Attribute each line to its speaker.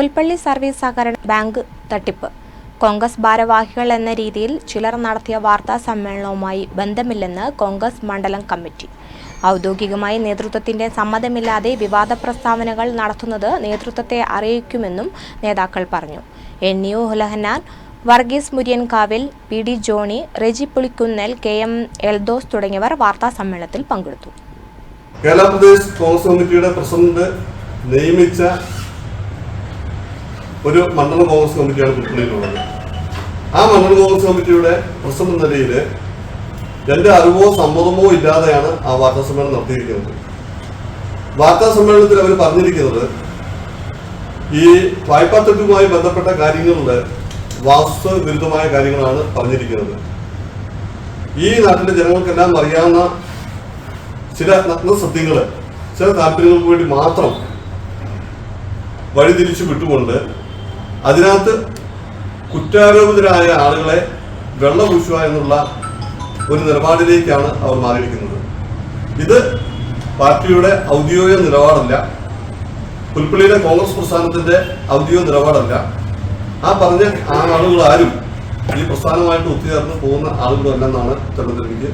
Speaker 1: Pulpally service സഹകരണ bank തട്ടിപ്പ്. കോൺഗ്രസ് ഭാരവാഹികൾ എന്ന രീതിയിൽ ചിലർ നടത്തിയ വാർത്താ സമ്മേളനവുമായി ബന്ധമില്ലെന്ന് കോൺഗ്രസ് മണ്ഡലം കമ്മിറ്റി. ഔദ്യോഗികമായി നേതൃത്വത്തിന്റെ സമ്മതമില്ലാതെ വിവാദ പ്രസ്താവനകൾ നടത്തുന്നത് നേതൃത്വത്തെ അറിയിക്കുമെന്നും നേതാക്കൾ പറഞ്ഞു. N. U ഹുലഹനാൻ Varghese Muriyankavil P. D. Johny Reji Pulikkunnel K. M. Eldhose തുടങ്ങിയവർ വാർത്താ സമ്മേളനത്തിൽ പങ്കെടുത്തു.
Speaker 2: കേരള പ്രദേശ് കോൺഗ്രസ് കമ്മിറ്റിയുടെ പ്രസിഡന്റ് നിയമിച്ച ഒരു മണ്ഡല കോൺഗ്രസ് കമ്മിറ്റിയാണ് പുൽപ്പള്ളിയിലുള്ളത് ആ മണ്ഡല കോൺഗ്രസ് കമ്മിറ്റിയുടെ പ്രസിഡന്റ് എന്ന നിലയിൽ എന്റെ അറിവോ സമ്മതമോ ഇല്ലാതെയാണ് ആ വാർത്താ സമ്മേളനം നടത്തിയിരിക്കുന്നത്. വാർത്താ സമ്മേളനത്തിൽ അവർ പറഞ്ഞിരിക്കുന്നത് ഈ വായ്പാ തട്ടിപ്പുമായി ബന്ധപ്പെട്ട കാര്യങ്ങളുടെ വാസ്തു വിരുദ്ധമായ കാര്യങ്ങളാണ് പറഞ്ഞിരിക്കുന്നത്. ഈ നാട്ടിലെ ജനങ്ങൾക്കെല്ലാം അറിയാവുന്ന ചില നഗ്ന സത്യങ്ങൾ ചില താല്പര്യങ്ങൾക്ക് വേണ്ടി മാത്രം വഴിതിരിച്ചു വിട്ടുകൊണ്ട് അതിനകത്ത് കുറ്റാരോപിതരായ ആളുകളെ വെള്ളപൂശുക എന്നുള്ള ഒരു നിലപാടിലേക്കാണ് അവർ മാറിയിരിക്കുന്നത്. ഇത് പാർട്ടിയുടെ ഔദ്യോഗിക നിലപാടല്ല. പുൽപ്പള്ളിയിലെ കോൺഗ്രസ് പ്രസ്ഥാനത്തിന്റെ ഔദ്യോഗിക നിലപാടല്ല. ആ പറഞ്ഞ ആ ആളുകൾ ഈ പ്രസ്ഥാനമായിട്ട് ഒത്തുചേർന്ന് പോകുന്ന ആളുകളല്ലെന്നാണ് തെരഞ്ഞെടുപ്പിക്ക്